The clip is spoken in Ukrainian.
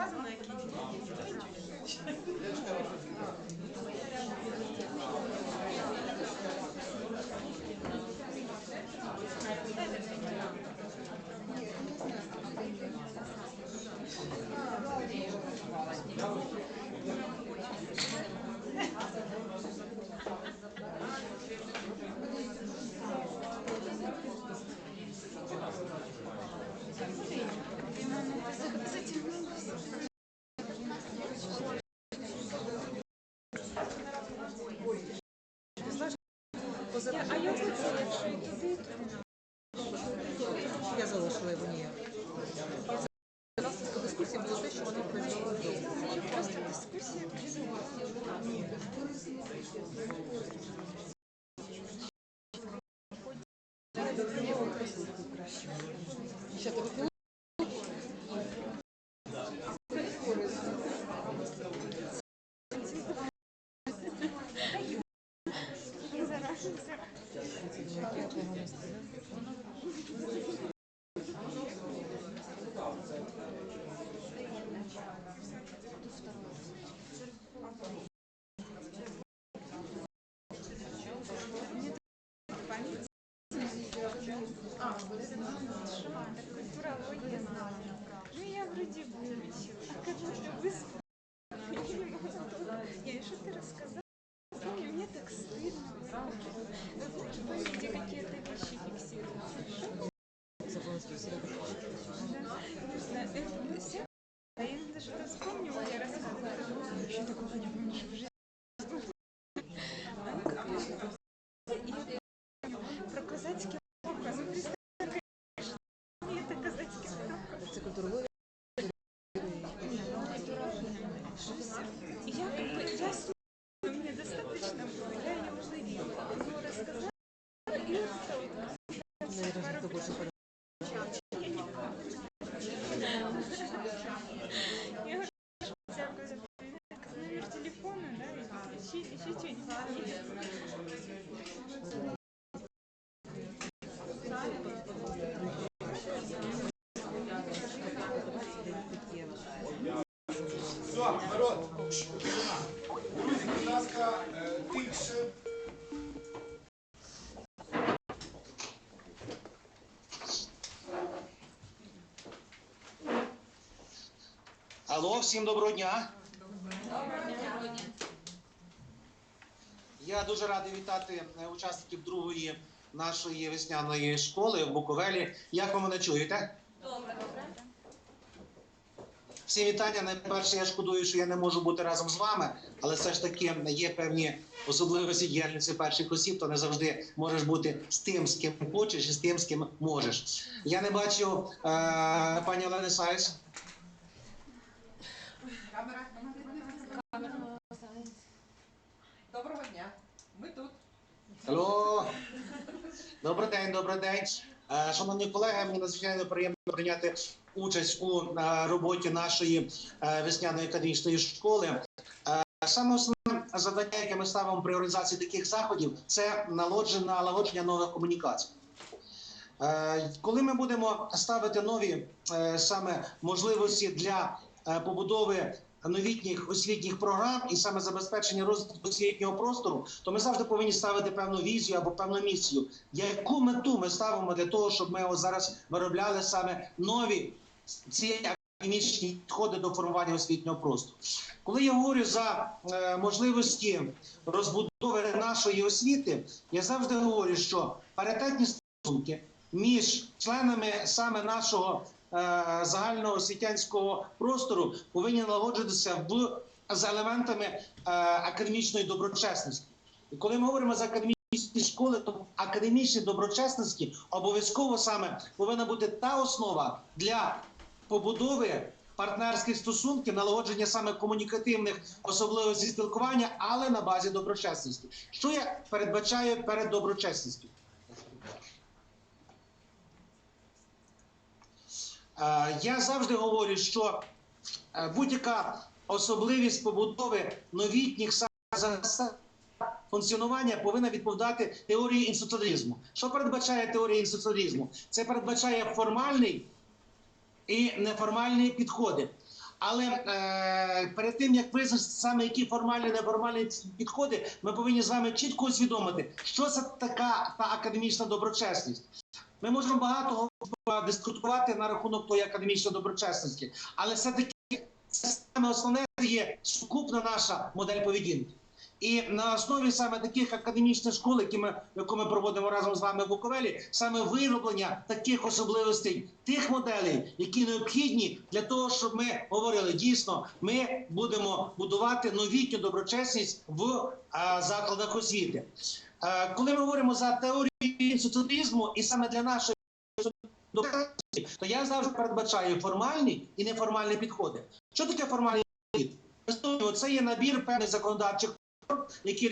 показано, які діти. Зараз А як це, якщо і туди, і туди? я залишила його ніяк. І Наслідком дискусії було те, що вона призвела до Це просто дискусія А, вот это. Ну, я вроде бы, а как будто бы Я что-то рассказала, мне так стыдно. было. Вы помните, какие-то вещи фиксируются? Законодательство середини. Не знаю, это не все. А я даже что вспомнила, я рассказывала. Еще такого не помню, что в жизни. А, я помню Про казацкий Все, народ. Друзі, будь ласка, е, тихше. Алло, всім доброго дня. Я дуже радий вітати е, учасників другої нашої весняної школи в Буковелі. Як ви мене чуєте? Добре. Всі вітання. Найперше, я шкодую, що я не можу бути разом з вами, але все ж таки є певні особливості діяльності перших осіб, то не завжди можеш бути з тим, з ким хочеш, і з тим, з ким можеш. Я не бачу е, пані Олени Сайс. Доброго дня. Ми тут. Алло, добрий день, добрий день. Е, Шановні колеги, мені надзвичайно приємно прийняти участь у е, роботі нашої е, весняної академічної школи. Саме основне завдання, яке ми ставимо при організації таких заходів, це налагодження, нових комунікацій. Коли ми будемо ставити нові саме можливості для побудови новітніх освітніх програм і саме забезпечення розвитку освітнього простору, то ми завжди повинні ставити певну візію або певну місію. Яку мету ми ставимо для того, щоб ми зараз виробляли саме нові ці академічні підходи до формування освітнього простору? Коли я говорю за е, можливості розбудови нашої освіти, я завжди говорю, що паритетні стосунки між членами саме нашого загального освітянського простору повинні налагоджуватися в з елементами е, академічної доброчесності. І коли ми говоримо за академічні школи, то в академічній доброчесності обов'язково саме повинна бути та основа для побудови партнерських стосунків, налагодження саме комунікативних особливостей спілкування, але на базі доброчесності. Що я передбачаю перед доброчесністю? Я завжди говорю, що е, будь-яка особливість побудови новітніх функціонування повинна відповідати теорії інституціалізму. Що передбачає теорія інституціалізму? Це передбачає формальний і неформальні підходи. Але е, перед тим як визначити саме які формальні неформальні підходи, ми повинні з вами чітко усвідомити, що це така та академічна доброчесність. Ми можемо багато дискутувати на рахунок тої академічної доброчесності, але все таки це саме основне є сукупна наша модель поведінки. І на основі саме таких академічних школ, які ми яку ми проводимо разом з вами в Буковелі, саме вироблення таких особливостей, тих моделей, які необхідні для того, щоб ми говорили дійсно, ми будемо будувати новітню доброчесність в а, закладах освіти. Е, коли ми говоримо за теорію соціалізму, і саме для нашої то я завжди передбачаю формальні і неформальні підходи. Що таке формальний підхід? Це є набір певних законодавчих які